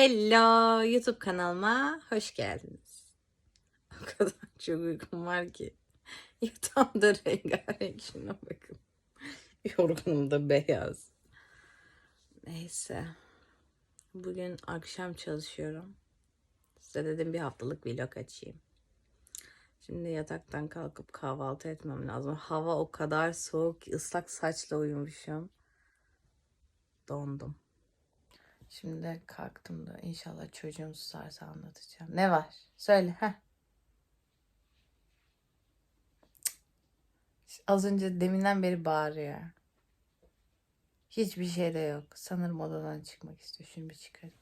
Hello YouTube kanalıma hoş geldiniz. O kadar çok uykum var ki. Yatağımda rengarenk şuna bakın. Yorgunum da beyaz. Neyse. Bugün akşam çalışıyorum. Size dedim bir haftalık vlog açayım. Şimdi yataktan kalkıp kahvaltı etmem lazım. Hava o kadar soğuk ki ıslak saçla uyumuşum. Dondum. Şimdi kalktım da inşallah çocuğum susarsa anlatacağım. Ne var? Söyle. Heh. Az önce deminden beri bağırıyor. Hiçbir şey de yok. Sanırım odadan çıkmak istiyor. Şunu bir çıkarayım.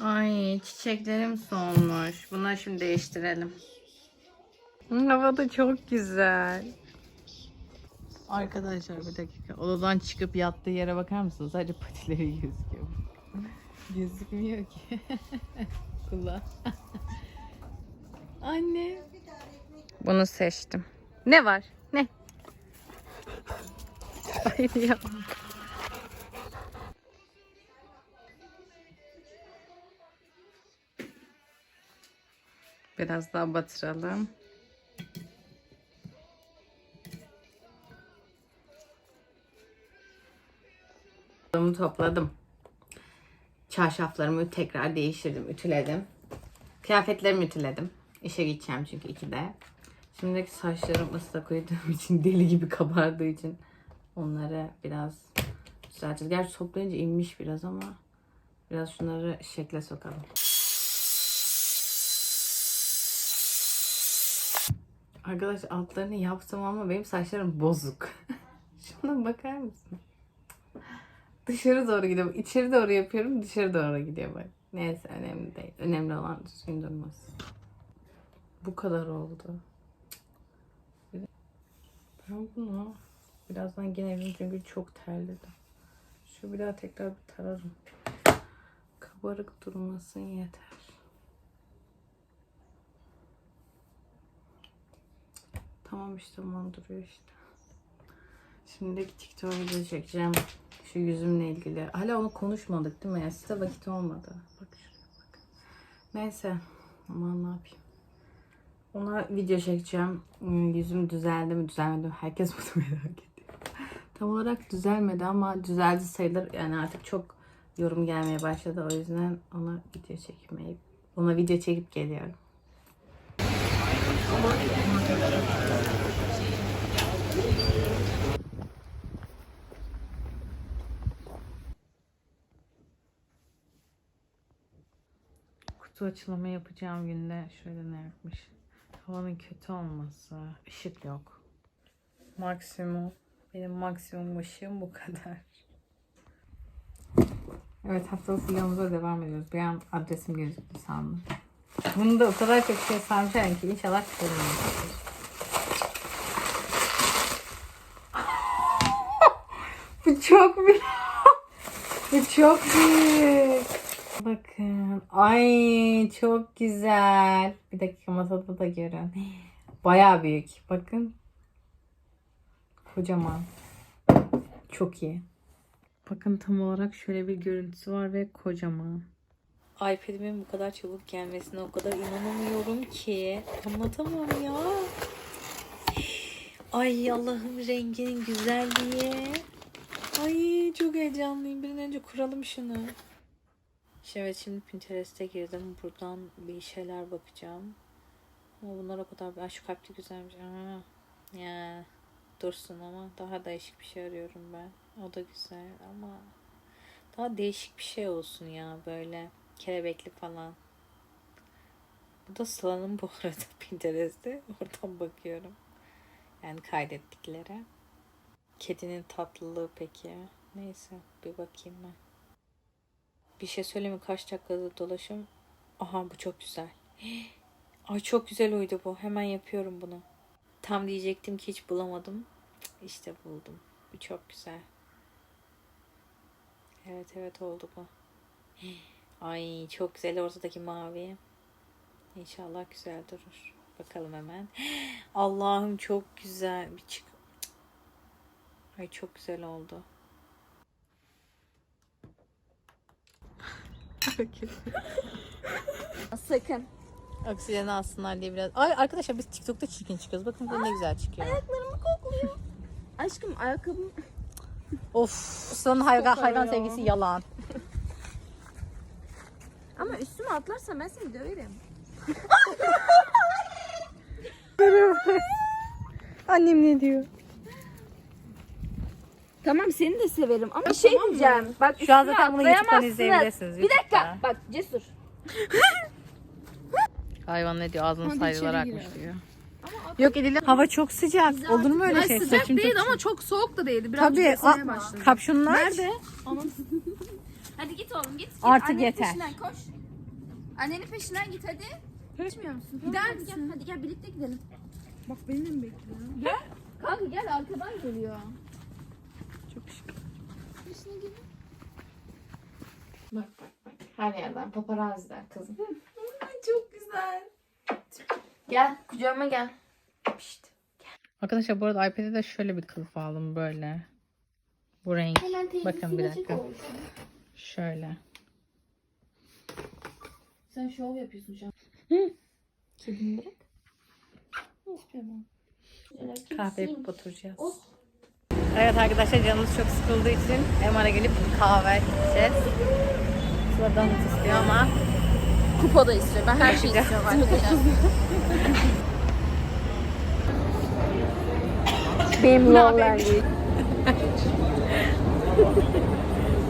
Ay çiçeklerim solmuş. Bunları şimdi değiştirelim. Hava da çok güzel. Arkadaşlar bir dakika. Odadan çıkıp yattığı yere bakar mısınız? Sadece patileri gözüküyor. Gözükmüyor ki. Kulağı. Anne. Bunu seçtim. Ne var? Ne? Ay ya. Biraz daha batıralım. Topladım, topladım. Çarşaflarımı tekrar değiştirdim, ütüledim. Kıyafetlerimi ütüledim. İşe gideceğim çünkü ikide. Şimdiki saçlarım ıslak uyuduğum için deli gibi kabardığı için onları biraz düzelteceğiz. Gerçi toplayınca inmiş biraz ama biraz şunları şekle sokalım. Arkadaşlar altlarını yaptım ama benim saçlarım bozuk. Şuna bakar mısın? Dışarı doğru gidiyor. İçeri doğru yapıyorum. Dışarı doğru gidiyor bak. Neyse önemli değil. Önemli olan düzgün durması. Bu kadar oldu. Ben bunu birazdan gene çünkü çok terledim. Şu bir daha tekrar bir tararım. Kabarık durmasın yeter. Tamam işte aman duruyor işte. Şimdiki TikTok video çekeceğim. Şu yüzümle ilgili. Hala onu konuşmadık değil mi? Ya size vakit olmadı. Bak şuraya bak. Neyse. Aman ne yapayım. Ona video çekeceğim. Hmm, Yüzüm düzeldi mi düzelmedi mi? Herkes bunu merak ediyor. Tam olarak düzelmedi ama düzeldi sayılır. Yani artık çok yorum gelmeye başladı. O yüzden ona video çekmeyi, ona video çekip geliyorum. Kutu açılımı yapacağım günde şöyle ne yapmış. Havanın kötü olması. ışık yok. Maksimum. Benim maksimum ışığım bu kadar. Evet haftalık vlogumuza devam ediyoruz. Bir an adresim gözüktü sandım. Bunu da o kadar çok şey sarmışlar ki inşallah kırılmamıştır. Bu çok büyük. Bu çok büyük. Bakın. Ay çok güzel. Bir dakika masada da görün. Baya büyük. Bakın. Kocaman. Çok iyi. Bakın tam olarak şöyle bir görüntüsü var ve kocaman. iPad'imin bu kadar çabuk gelmesine o kadar inanamıyorum ki. Anlatamam ya. Ay Allah'ım renginin güzelliği. Ay çok heyecanlıyım. Bir önce kuralım şunu. İşte Evet şimdi Pinterest'e girdim. Buradan bir şeyler bakacağım. Ama bunlar o kadar... Ay şu kalpli güzelmiş. Aa, ya dursun ama daha değişik bir şey arıyorum ben. O da güzel ama daha değişik bir şey olsun ya böyle kelebekli falan. Bu da Sıla'nın bu arada Pinterest'te. Oradan bakıyorum. Yani kaydettikleri. Kedinin tatlılığı peki. Neyse bir bakayım ben. Bir şey söyleyeyim mi? Kaç dakikadır dolaşım. Aha bu çok güzel. Ay çok güzel uydu bu. Hemen yapıyorum bunu. Tam diyecektim ki hiç bulamadım. İşte buldum. Bu çok güzel. Evet evet oldu bu. Ay çok güzel ortadaki mavi. İnşallah güzel durur. Bakalım hemen. Allah'ım çok güzel. Bir çık. Ay çok güzel oldu. Sakın. Oksijeni alsınlar diye biraz. Ay arkadaşlar biz TikTok'ta çirkin çıkıyoruz. Bakın bu ne güzel çıkıyor. Ayaklarımı kokluyor. Aşkım ayakkabım Of, Sıla'nın hayvan, hayvan sevgisi yalan. ama üstüme atlarsan ben seni döverim. Annem ne diyor? Tamam seni de severim ama bir şey diyeceğim. Bak Şu an zaten bunu YouTube'dan izleyebilirsiniz. Bir dakika bak cesur. Hayvan ne diyor? Ağzının içeri akmış diyor. Yok Edil'in hava çok sıcak. Olur mu öyle şey? sıcak Saçım değil çok ama çok soğuk da değildi. Biraz Tabii. ısınmaya a- aç. Nerede? Hadi git oğlum git. git. Artık Annenin yeter. peşinden koş. Annenin peşinden git hadi. Gitmiyor musun? Gider misin? Gel, hadi gel birlikte gidelim. Bak beni de mi bekliyor? Kanka gel arkadan geliyor. Çok şık. Peşine gir. Bak bak bak. Her yerden paparaziler kızım. Çok güzel. Gel kucağıma gel. Pişt. Arkadaşlar bu arada iPad'e de şöyle bir kılıf aldım böyle. Bu renk. Bakın bir dakika. Şöyle. Sen şov yapıyorsun şu an. Kedini bırak. Kahve yapıp oturacağız. Evet arkadaşlar canımız çok sıkıldığı için MR'a gelip kahve içeceğiz. Sıla donut istiyor ama Kupa da istiyor. Ben her şeyi istiyorum arkadaşlar. Benim yollar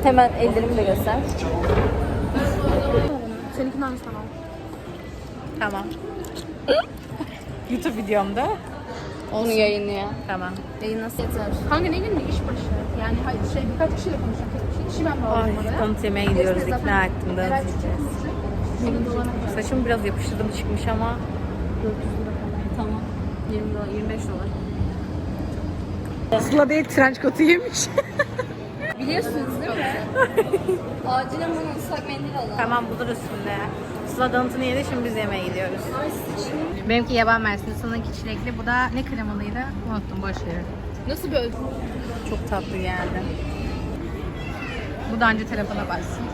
Hemen ellerimi de göster. Seninkini hangisi tamam? tamam. YouTube videomda. Onu yayınlıyor. Tamam. Yayın nasıl yeter? Kanka ne günlük iş başı? Yani hayır şey birkaç kişiyle konuşacağım. Tek kişi. İşi ben Ay, bağladım oraya. donut yemeye gidiyoruz. İkna ettim donut Eray yiyeceğiz. konuşacak. Benim dolana kadar. Saçım biraz yapıştırdım çıkmış ama 400 lira falan. Tamam. 20 dolar, 25 dolar. Sıla değil trench coat'u yemiş. Biliyorsunuz değil mi? Acilen bana ıslak mendil alın. tamam buluruz şimdi. Sıla donutunu yedi şimdi biz yemeğe gidiyoruz. Benimki yaban mersini, Sıla'nınki çilekli. Bu da ne kremalıydı? Unuttum boş verin. Nasıl ölçü? Çok tatlı geldi. Bu da önce telefona baksın.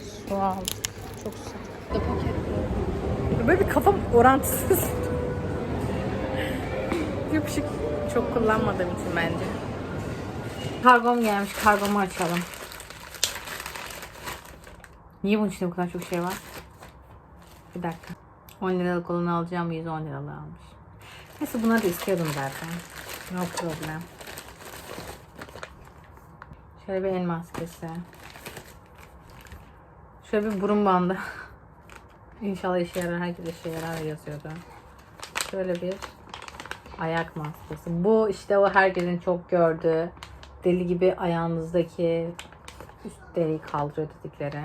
Su. Çok güzel. Böyle bir kafam orantısız. Yapışık. Çok kullanmadığım için bence. Kargom gelmiş. Kargomu açalım. Niye bunun içinde bu kadar çok şey var? Bir dakika. 10 liralık olanı alacağım. 110 liralık almış. Neyse bunları da istiyordum zaten. No problem. Şöyle bir el maskesi. Şöyle bir burun bandı. İnşallah işe yarar. Herkes işe yarar yazıyordu. Şöyle bir ayak maskesi. Bu işte o herkesin çok gördüğü deli gibi ayağınızdaki üst deriyi kaldırıyor dedikleri.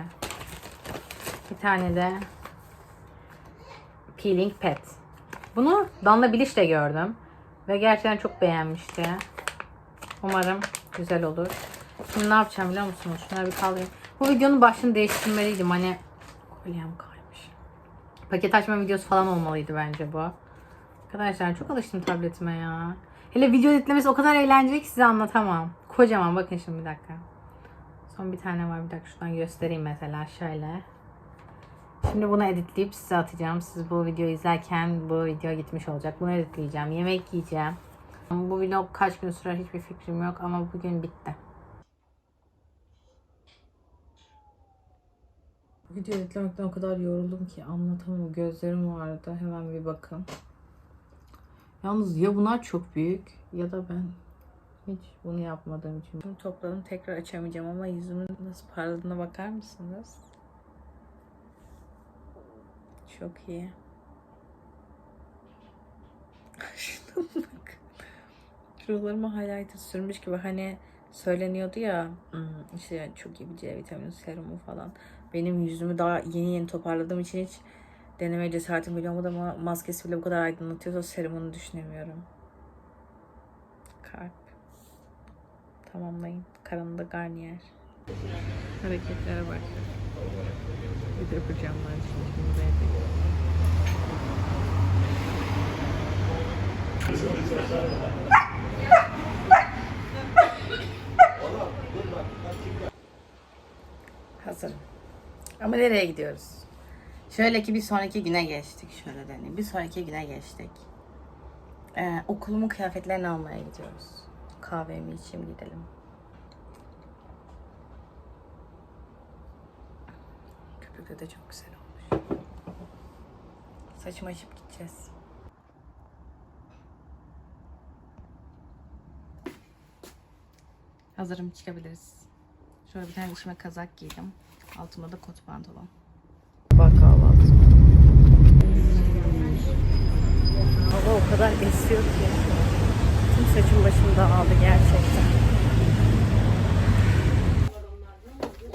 Bir tane de peeling pad. Bunu Danla Biliş'te gördüm. Ve gerçekten çok beğenmişti. Umarım güzel olur. Şimdi ne yapacağım biliyor musunuz? Şunları bir kaldırayım. Bu videonun başını değiştirmeliydim. Hani kolyem kaymış. Paket açma videosu falan olmalıydı bence bu. Arkadaşlar çok alıştım tabletime ya. Hele video editlemesi o kadar eğlenceli ki size anlatamam. Kocaman bakın şimdi bir dakika. Son bir tane var bir dakika şuradan göstereyim mesela şöyle. Şimdi bunu editleyip size atacağım. Siz bu videoyu izlerken bu video gitmiş olacak. Bunu editleyeceğim. Yemek yiyeceğim. Bu vlog kaç gün sürer hiçbir fikrim yok ama bugün bitti. Video editlemekten o kadar yoruldum ki anlatamam. Gözlerim vardı. Hemen bir bakın. Yalnız ya bunlar çok büyük ya da ben hiç bunu yapmadığım için. Bunu topladım tekrar açamayacağım ama yüzümün nasıl parladığına bakar mısınız? Çok iyi. Şuna bak. Şuralarıma highlighter sürmüş gibi hani söyleniyordu ya hmm, işte çok iyi bir C vitamini serumu falan. Benim yüzümü daha yeni yeni toparladığım için hiç denemeye cesaretim bile olmadı ama maskesi bile bu kadar aydınlatıyorsa serumunu düşünemiyorum. Kalp. Tamamlayın. Karanında Garnier. Hareketlere bak. Bir de yapacağım ben. Ama nereye gidiyoruz? Şöyle ki bir sonraki güne geçtik. Şöyle deneyim. Bir sonraki güne geçtik. Ee, okulumun kıyafetlerini almaya gidiyoruz. Kahvemi içeyim gidelim. Köpükte de çok güzel olmuş. Saçımı açıp gideceğiz. Hazırım çıkabiliriz. Şöyle bir tane içime kazak giydim. Altıma da kot pantolon. Bak kahvaltı. Hava o kadar esiyor ki. Tüm saçım başım dağıldı gerçekten.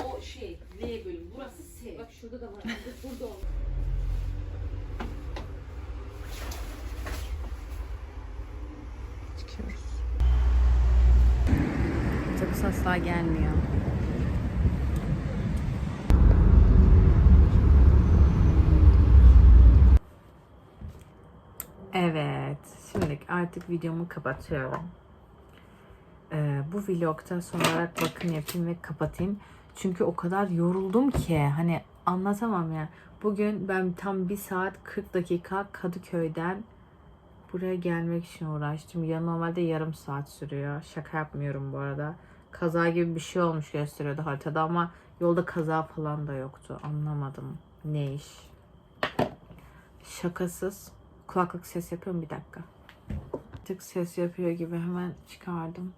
O şey L bölüm. Burası S. Bak şurada da var. Burada o. Çıkıyoruz. Otobüs asla gelmiyor. Evet, şimdi artık videomu kapatıyorum. Ee, bu vlogta son olarak bakım yapayım ve kapatayım. Çünkü o kadar yoruldum ki hani anlatamam ya. Bugün ben tam 1 saat 40 dakika Kadıköy'den buraya gelmek için uğraştım. Ya normalde yarım saat sürüyor. Şaka yapmıyorum bu arada. Kaza gibi bir şey olmuş gösteriyordu haritada ama yolda kaza falan da yoktu. Anlamadım. Ne iş? Şakasız. Kulaklık ses yapıyor mu? Bir dakika. Tık ses yapıyor gibi hemen çıkardım.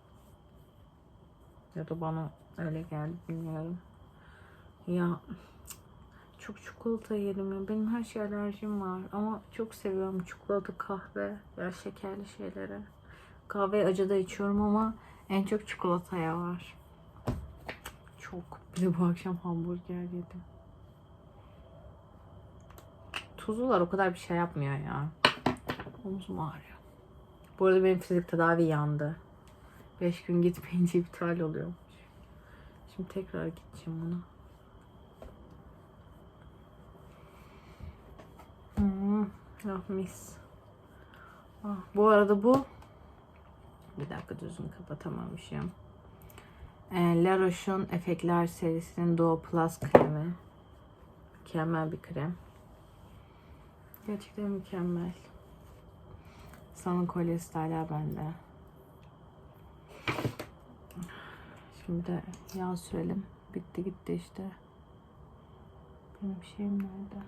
Ya da bana öyle geldi bilmiyorum. Ya çok çikolata yedim ya. Benim her şey alerjim var. Ama çok seviyorum çikolata, kahve ya şekerli şeyleri. Kahve acı da içiyorum ama en çok çikolataya var. Çok. Bir de bu akşam hamburger yedim. Tuzlular o kadar bir şey yapmıyor ya. Omzum ağrıyor. Bu arada benim fizik tedavi yandı. 5 gün gitmeyince iptal oluyormuş. Şimdi tekrar gideceğim ona. Hmm, ah mis. Ah, bu arada bu bir dakika düzgün kapatamamışım. Ee, La Roche'un Efektler serisinin Duo Plus kremi. Mükemmel bir krem. Gerçekten mükemmel. Sana kolyesi de hala bende. Şimdi de yağ sürelim. Bitti gitti işte. Benim şeyim nerede?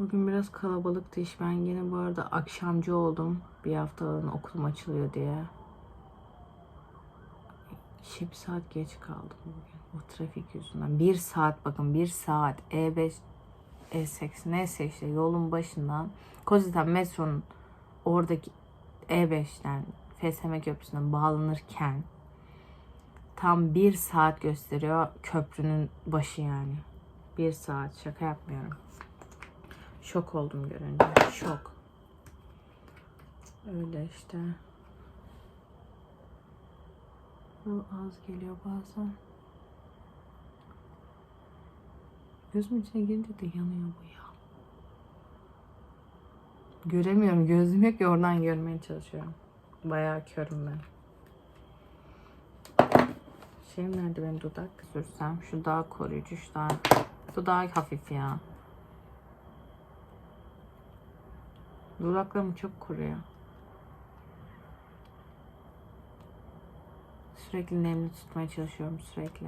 Bugün biraz kalabalıktı iş. Ben yine bu arada akşamcı oldum. Bir haftalığına okulum açılıyor diye. İşe bir saat geç kaldım bugün. O trafik yüzünden. Bir saat bakın bir saat. E5 E8 neyse işte yolun başından Kozita metronun oradaki E5'ten FSM köprüsünden bağlanırken tam bir saat gösteriyor köprünün başı yani. Bir saat şaka yapmıyorum. Şok oldum görünce. Şok. Öyle işte. Bu az geliyor bazen. Gözümün içine girince de yanıyor bu ya. Göremiyorum. Gözüm yok ya oradan görmeye çalışıyorum. Bayağı körüm ben. Şeyim nerede benim dudak sürsem? Şu daha koruyucu, şu daha... Bu daha hafif ya. Dudaklarım çok kuruyor. Sürekli nemli tutmaya çalışıyorum sürekli.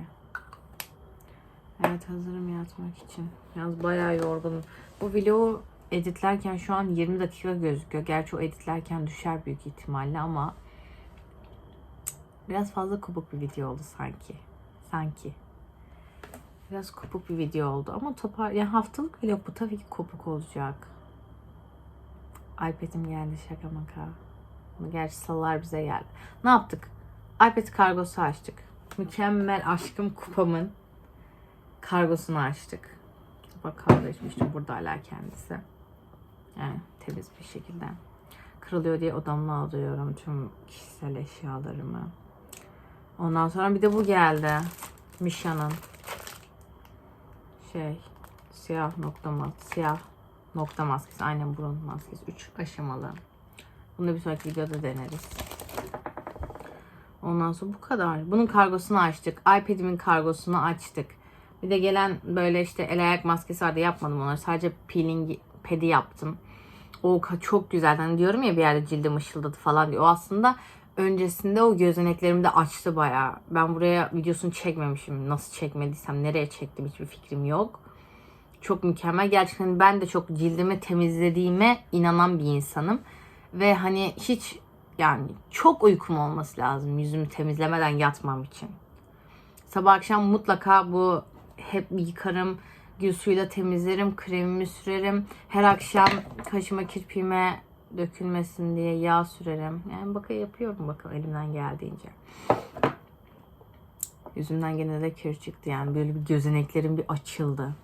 Evet hazırım yatmak için. Yalnız bayağı yorgunum. Bu vlogu editlerken şu an 20 dakika gözüküyor. Gerçi o editlerken düşer büyük ihtimalle ama biraz fazla kopuk bir video oldu sanki. Sanki. Biraz kopuk bir video oldu ama topar yani haftalık vlog bu tabii ki kopuk olacak. iPad'im geldi şaka maka. Ama gerçi salılar bize geldi. Ne yaptık? iPad kargosu açtık. Mükemmel aşkım kupamın kargosunu açtık. Bak kahve içmiştim burada hala kendisi. Yani temiz bir şekilde. Kırılıyor diye odamla alıyorum tüm kişisel eşyalarımı. Ondan sonra bir de bu geldi. Misha'nın şey Siyah nokta maskesi. Siyah nokta maskesi. Aynen burun maskesi. 3 aşamalı. Bunu da bir sonraki videoda deneriz. Ondan sonra bu kadar. Bunun kargosunu açtık. iPad'imin kargosunu açtık. Bir de gelen böyle işte el ayak maskesi vardı. Yapmadım onları. Sadece peeling pedi yaptım. O çok güzel. Hani diyorum ya bir yerde cildim ışıldadı falan diyor. O aslında öncesinde o gözeneklerimi de açtı bayağı. Ben buraya videosunu çekmemişim. Nasıl çekmediysem nereye çektim hiçbir fikrim yok. Çok mükemmel. Gerçekten ben de çok cildimi temizlediğime inanan bir insanım. Ve hani hiç yani çok uykum olması lazım yüzümü temizlemeden yatmam için. Sabah akşam mutlaka bu hep yıkarım. Gül suyuyla temizlerim. Kremimi sürerim. Her akşam kaşıma kirpiğime dökülmesin diye yağ sürerim. Yani bakın yapıyorum bakın elimden geldiğince. Yüzümden gene de kir çıktı yani böyle bir gözeneklerim bir açıldı.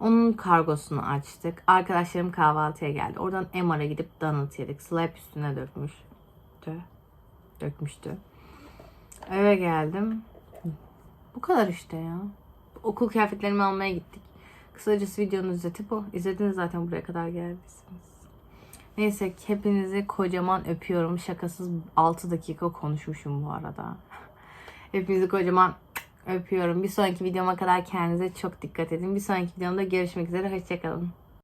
Onun kargosunu açtık. Arkadaşlarım kahvaltıya geldi. Oradan MR'a gidip donut yedik. Slap üstüne dökmüştü. Dökmüştü. Eve geldim. Bu kadar işte ya. Okul kıyafetlerimi almaya gittik. Kısacası videonun özeti bu. İzlediniz zaten buraya kadar geldiyseniz. Neyse hepinizi kocaman öpüyorum. Şakasız 6 dakika konuşmuşum bu arada. Hepinizi kocaman öpüyorum. Bir sonraki videoma kadar kendinize çok dikkat edin. Bir sonraki videomda görüşmek üzere. Hoşçakalın.